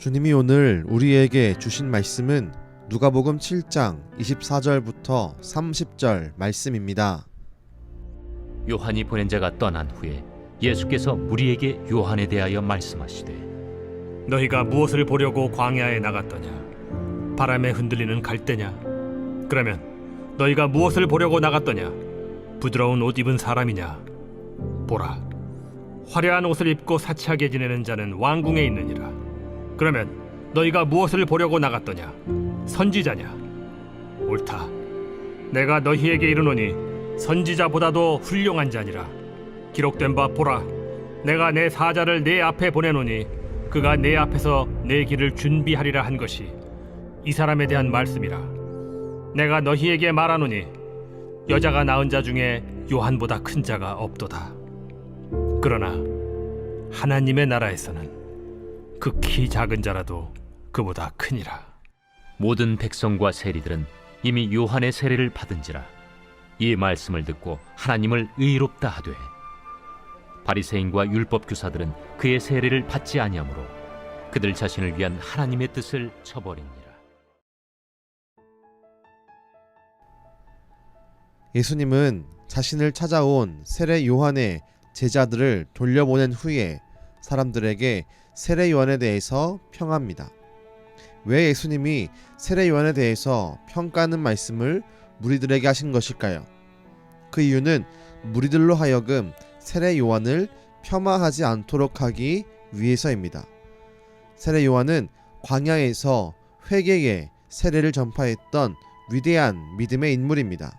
주님이 오늘 우리에게 주신 말씀은 누가복음 7장 24절부터 30절 말씀입니다. 요한이 보낸 자가 떠난 후에 예수께서 무리에게 요한에 대하여 말씀하시되 너희가 무엇을 보려고 광야에 나갔더냐? 바람에 흔들리는 갈대냐? 그러면 너희가 무엇을 보려고 나갔더냐? 부드러운 옷 입은 사람이냐? 보라, 화려한 옷을 입고 사치하게 지내는 자는 왕궁에 있느니라. 그러면 너희가 무엇을 보려고 나갔더냐? 선지자냐? 옳다. 내가 너희에게 이르노니 선지자보다도 훌륭한 자니라. 기록된 바 보라, 내가 내 사자를 내 앞에 보내노니 그가 내 앞에서 내 길을 준비하리라 한 것이 이 사람에 대한 말씀이라. 내가 너희에게 말하노니 여자가 낳은 자 중에 요한보다 큰 자가 없도다. 그러나 하나님의 나라에서는 극히 작은 자라도 그보다 크니라. 모든 백성과 세리들은 이미 요한의 세례를 받은지라 이 말씀을 듣고 하나님을 의롭다 하되 바리새인과 율법 교사들은 그의 세례를 받지 아니하므로 그들 자신을 위한 하나님의 뜻을 쳐버리니라 예수님은 자신을 찾아온 세례 요한의 제자들을 돌려보낸 후에 사람들에게 세례 요한에 대해서 평합니다. 왜 예수님이 세례 요한에 대해서 평가하는 말씀을 무리들에게 하신 것일까요? 그 이유는 무리들로 하여금 세례 요한을 폄하하지 않도록 하기 위해서입니다. 세례 요한은 광야에서 회개의 세례를 전파했던 위대한 믿음의 인물입니다.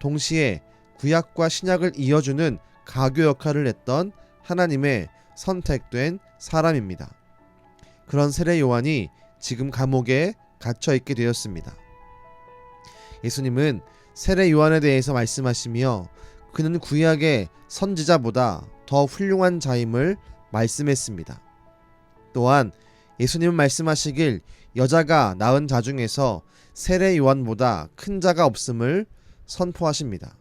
동시에 구약과 신약을 이어주는 가교 역할을 했던 하나님의 선택된 사람입니다. 그런 세례 요한이 지금 감옥에 갇혀 있게 되었습니다. 예수님은 세례 요한에 대해서 말씀하시며 그는 구약의 선지자보다 더 훌륭한 자임을 말씀했습니다. 또한 예수님은 말씀하시길 여자가 낳은 자 중에서 세례 요한보다 큰 자가 없음을 선포하십니다.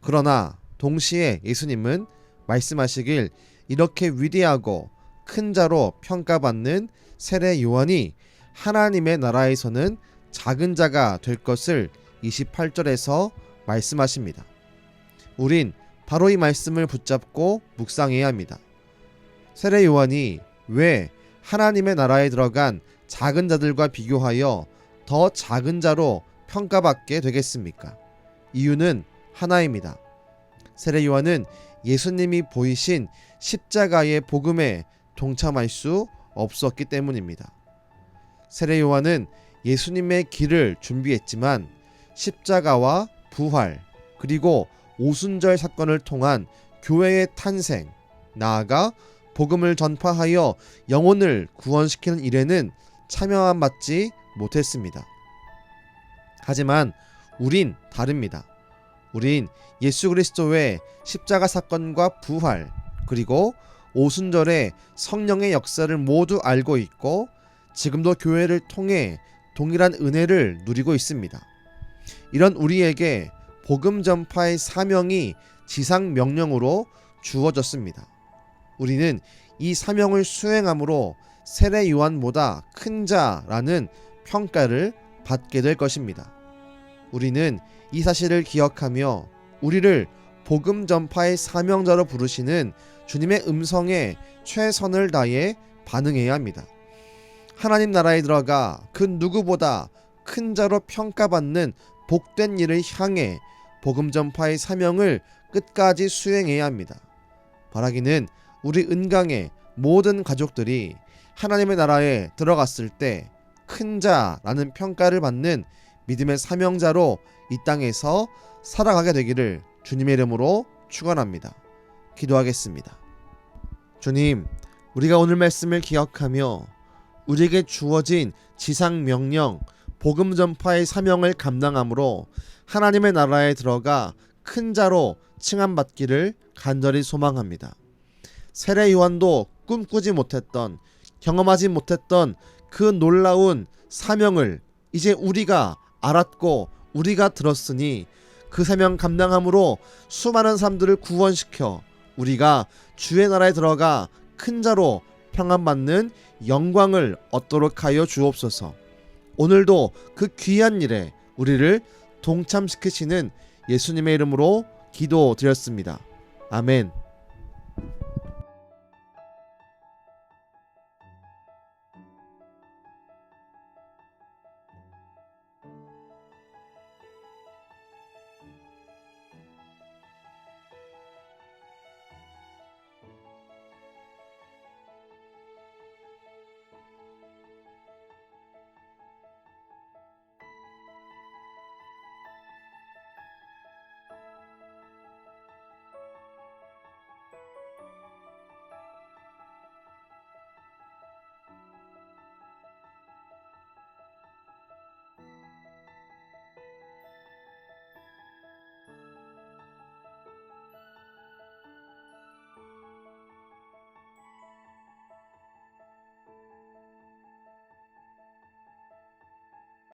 그러나 동시에 예수님은 말씀하시길 이렇게 위대하고 큰 자로 평가받는 세례 요한이 하나님의 나라에서는 작은 자가 될 것을 28절에서 말씀하십니다. 우린 바로 이 말씀을 붙잡고 묵상해야 합니다. 세례 요한이 왜 하나님의 나라에 들어간 작은 자들과 비교하여 더 작은 자로 평가받게 되겠습니까? 이유는 하나입니다. 세례 요한은 예수님이 보이신 십자가의 복음에 동참할 수 없었기 때문입니다. 세례 요한은 예수님의 길을 준비했지만 십자가와 부활 그리고 오순절 사건을 통한 교회의 탄생 나아가 복음을 전파하여 영혼을 구원시키는 일에는 참여한 받지 못했습니다. 하지만 우린 다릅니다. 우린 예수 그리스도의 십자가 사건과 부활 그리고 오순절의 성령의 역사를 모두 알고 있고 지금도 교회를 통해 동일한 은혜를 누리고 있습니다. 이런 우리에게 복음 전파의 사명이 지상 명령으로 주어졌습니다. 우리는 이 사명을 수행함으로 세례 요한보다 큰 자라는 평가를 받게 될 것입니다. 우리는 이 사실을 기억하며 우리를 복음 전파의 사명자로 부르시는 주님의 음성에 최선을 다해 반응해야 합니다. 하나님 나라에 들어가 그 누구보다 큰 자로 평가받는 복된 일을 향해 복음 전파의 사명을 끝까지 수행해야 합니다. 바라기는 우리 은강의 모든 가족들이 하나님의 나라에 들어갔을 때 큰 자라는 평가를 받는 믿음의 사명자로 이 땅에서 살아가게 되기를 주님의 이름으로 축원합니다. 기도하겠습니다. 주님, 우리가 오늘 말씀을 기억하며 우리에게 주어진 지상 명령, 복음 전파의 사명을 감당함으로 하나님의 나라에 들어가 큰 자로 칭함받기를 간절히 소망합니다. 세례 요한도 꿈꾸지 못했던 경험하지 못했던 그 놀라운 사명을 이제 우리가 알았고 우리가 들었으니 그 사명 감당함으로 수많은 사람들을 구원시켜 우리가 주의 나라에 들어가 큰 자로 평안받는 영광을 얻도록 하여 주옵소서. 오늘도 그 귀한 일에 우리를 동참시키시는 예수님의 이름으로 기도드렸습니다. 아멘.